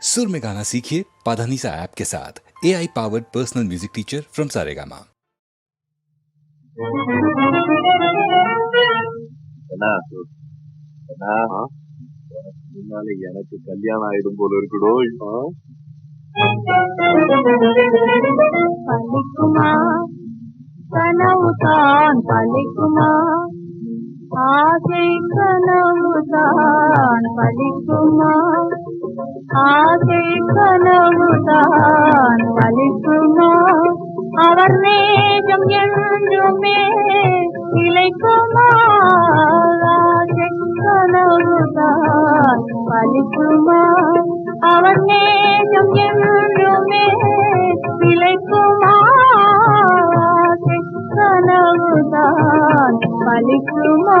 सुर में गाना सीखिए पाधानीसा ऐप के साथ A I powered personal music teacher from Saregama எனக்கு கல்யாணம் ஆயிடும் போல இருக்குடோ பள்ளிக்குமா கனவு தான் பள்ளிக்குமா ஆசை கனவு தான் பள்ளிக்குமா ஆசை கனவுதான் பலிக்குமா அவர் நேஜம் என்றுமே இழைக்குமா ஆசை கனவுதான் பலிக்குமா அவர் நேஜம் என்றுமே இழைக்குமா ஆசை கனவுதான் பலிக்குமா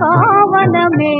காவனமே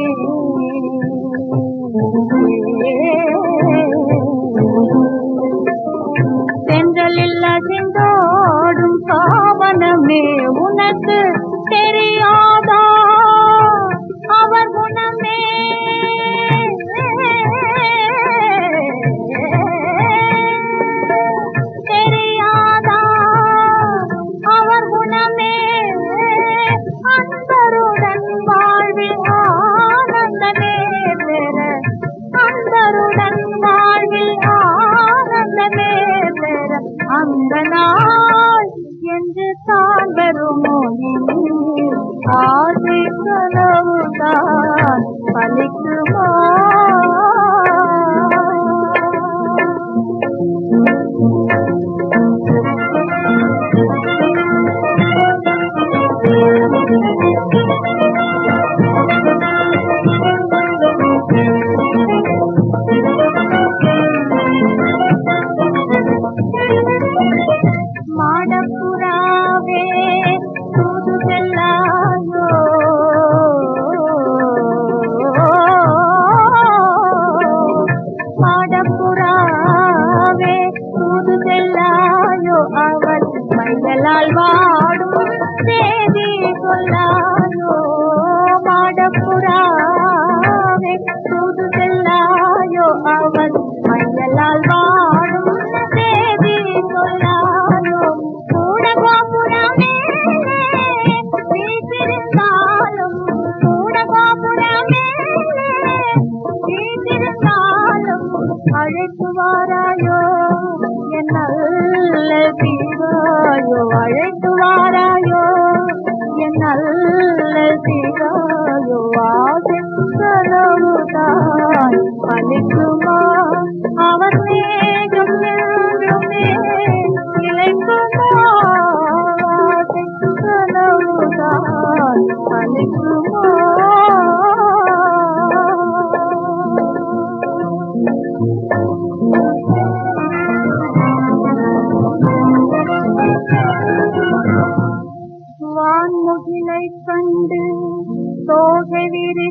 Oh.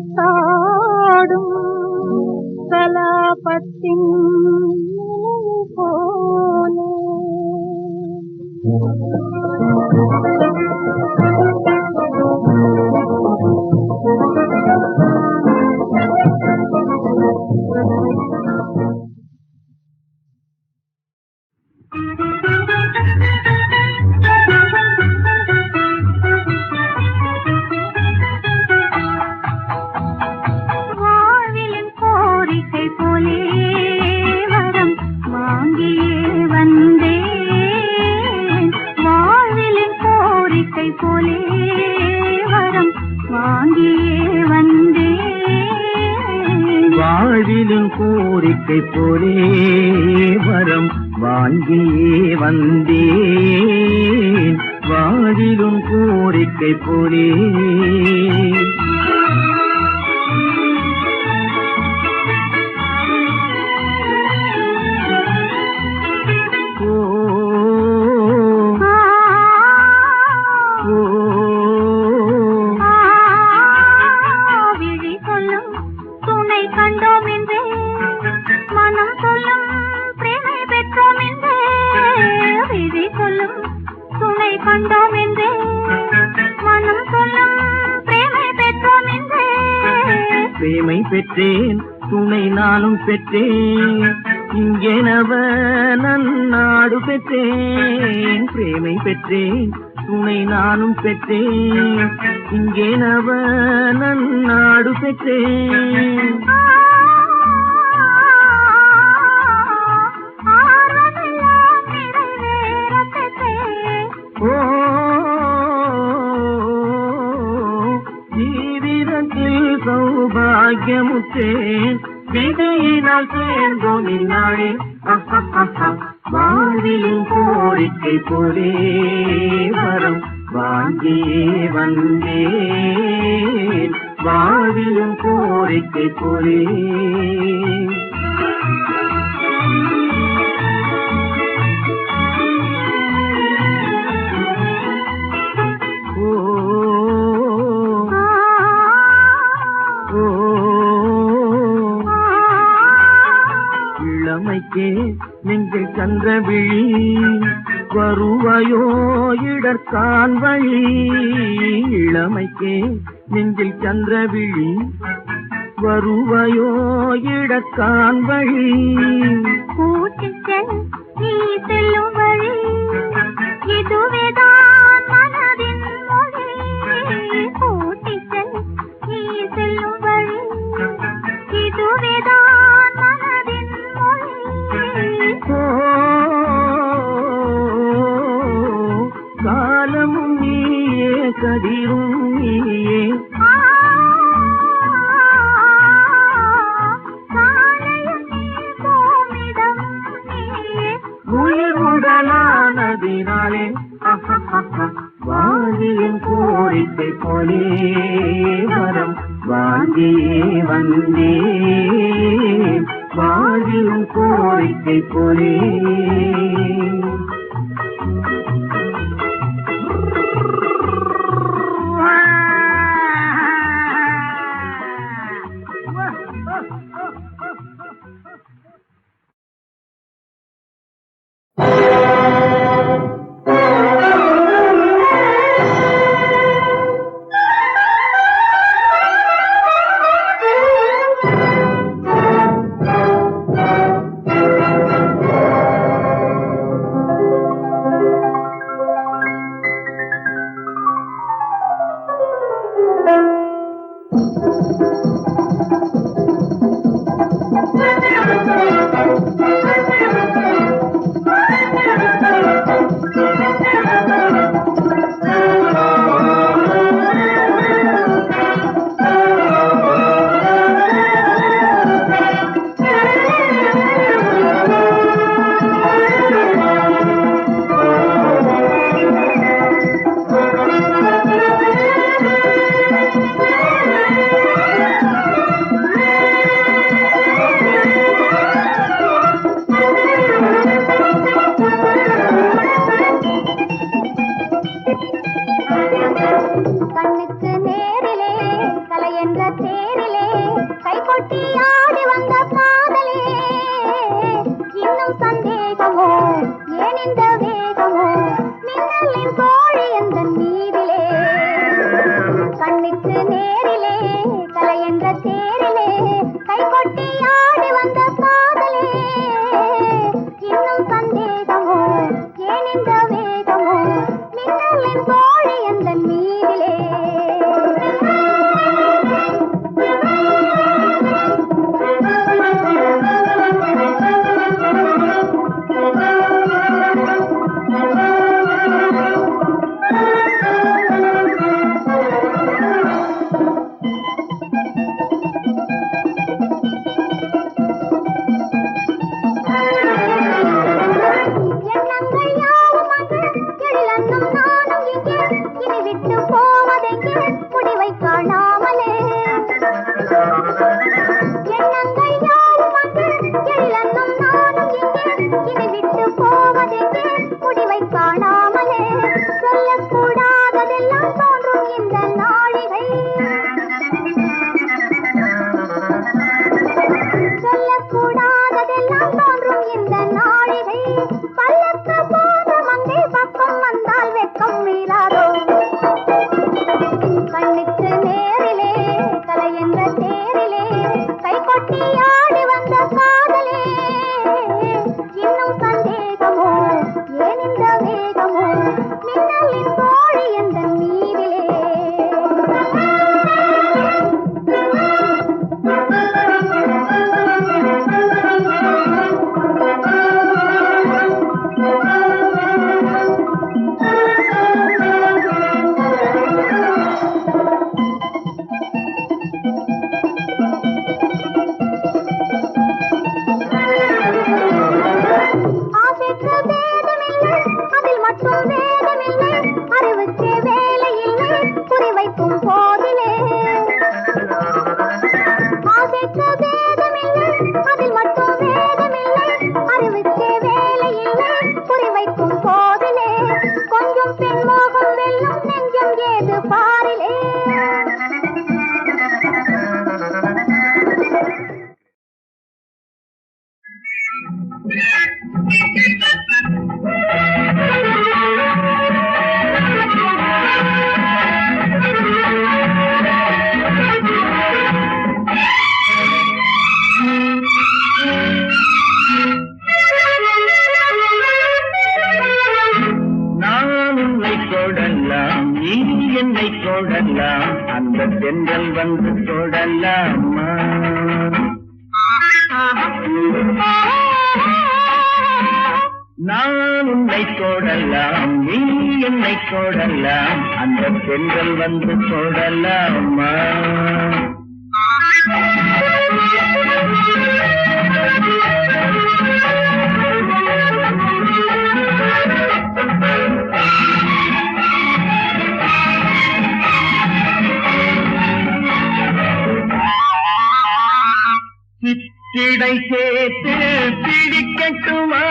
கீத்தாடும் கலாபத்தின் que pulir பெற்றேன். இங்கெனவ நன்னாடு பெற்றேன். பிரேமை பெற்றேன். துணை நானும் பெற்றேன். வாடி புரேவரம் வாங்கி வந்தேன். வாவிலும் கோரிக்கை புரே இளமைக்கே நெஞ்சில் சந்திரவிழி வருவையோ இடக்கான் வழி. நீ செல்லும் வழி. இதுவேதான் மனதின் மொழி. green. என்னை தொடலாம் நீ என்னை தொடலாம் அந்த பெண்கள் வந்து தொடலாமா சித்திடை சேர்த்து பிடிக்கட்டுமா?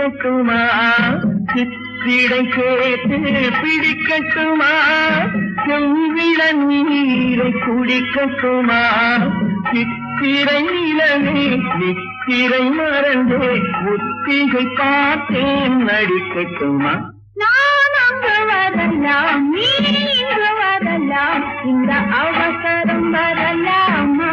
பிடிக்கட்டுமா சித்திடை சேர்த்து பிடிக்கட்டுமா? செவ்விட நீரை குடிக்கட்டுமா? சித்திரை நிலவே சித்திரை மறந்தே ஒத்திகை பார்த்தேன் நடிக்கட்டுமா? நான் அங்கு வரலாம் நீ இங்கு இந்த அவசரம் வரலாமா?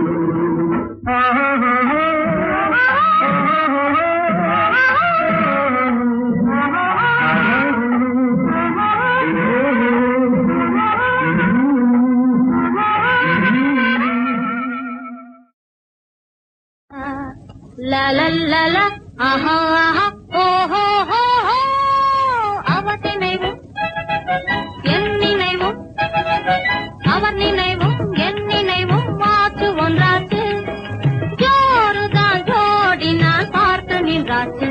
रात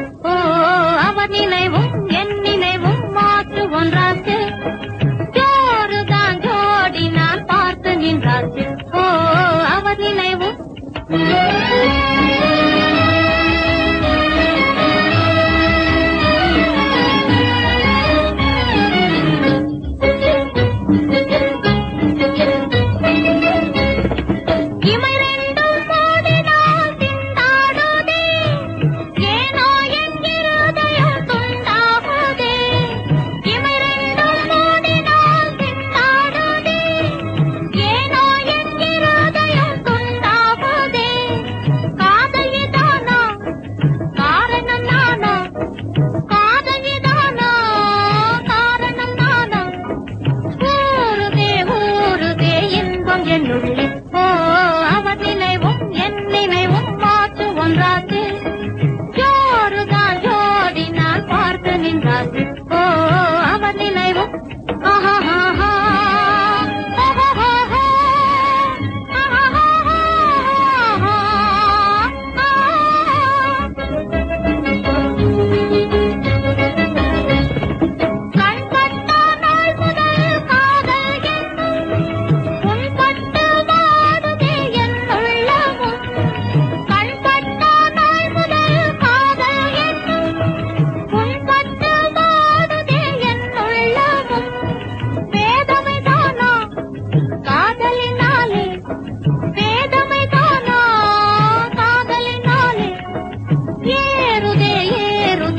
என்னுள்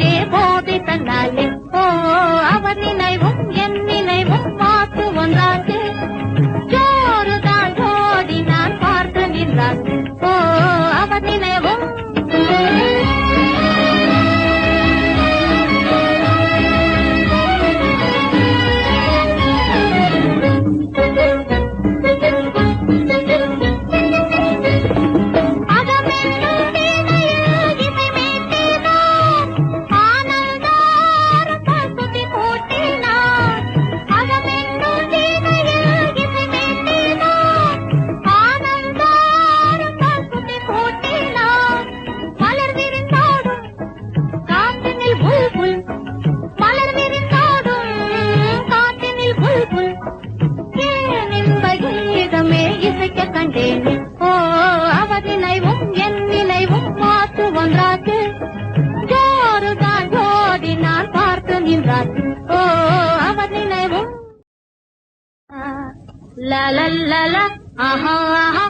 ಅವನೇ ಬೋಧಿತನಾಲೆ ಓ ಅವನಿನೈವು வந்தேன் ஓ அவதினைவும் என் நினைவும் பார்த்து ஒன்றாக்கு. ஜோறுதான் ஜோதி நான் பார்த்து நின்றாக்கு ஓ அவதினைவும் லலல்லல ஆஹா ஆஹா.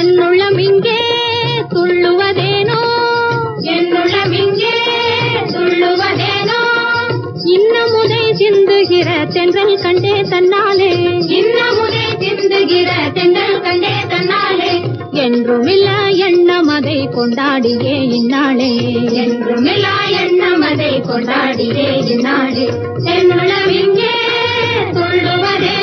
என்னுள்ளமிங்கே துள்ளுவதேனோ என்னுள்ளமிங்கே துள்ளுவதேனோ இன்னமுதை சிந்துகிற தென்றல் கண்டே தன்னாலே. இன்னமுதை சிந்துகிற தென்றல் கண்டே தன்னாலே. என்றுமில்லா எண்ணமதை கொண்டாடியே இந்நாளே. என்றுமில்லா எண்ணமதை கொண்டாடியே இந்நாளே. என்னுள்ளமிங்கே துள்ளுவதே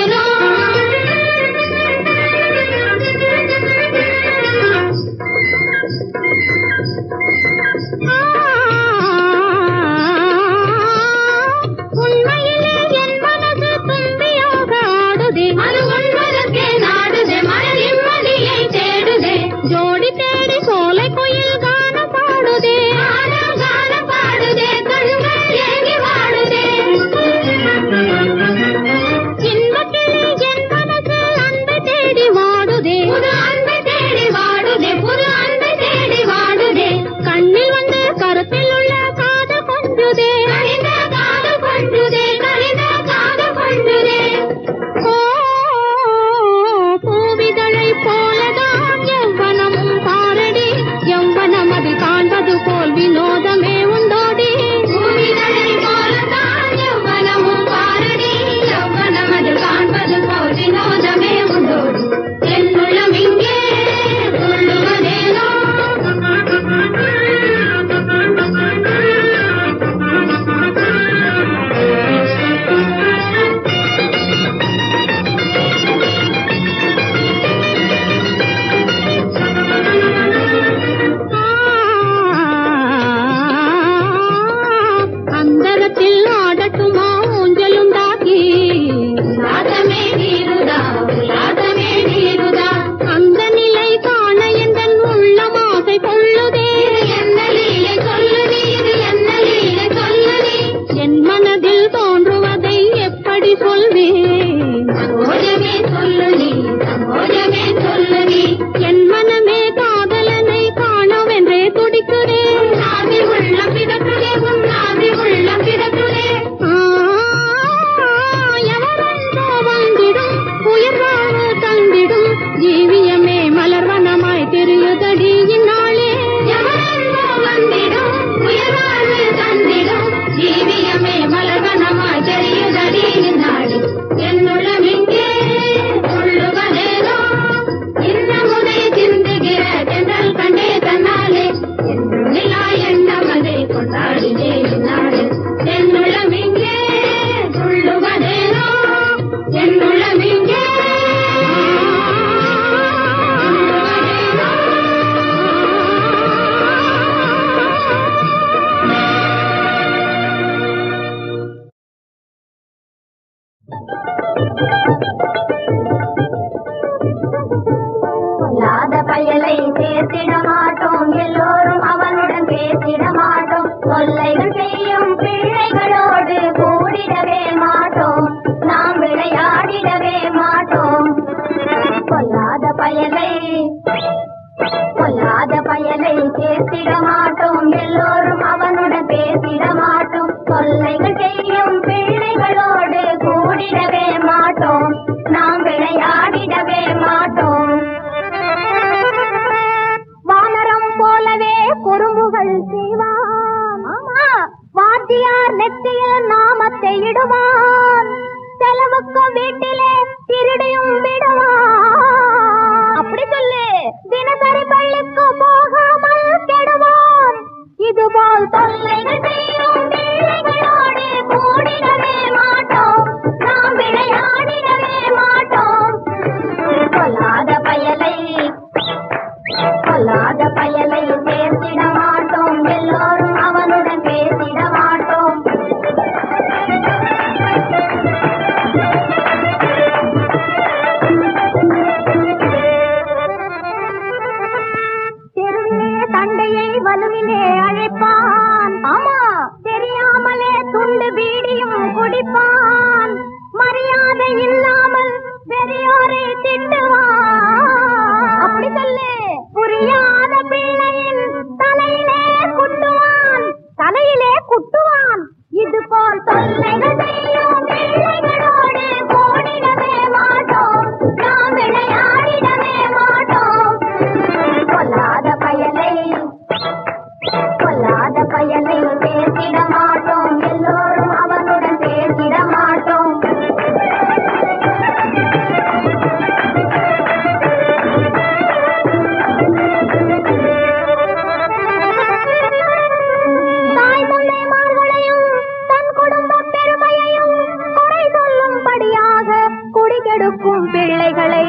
கொடுக்கும் பிள்ளைகளை.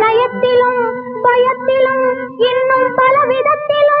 நயத்திலும் பயத்திலும் இன்னும் பல விதத்திலும்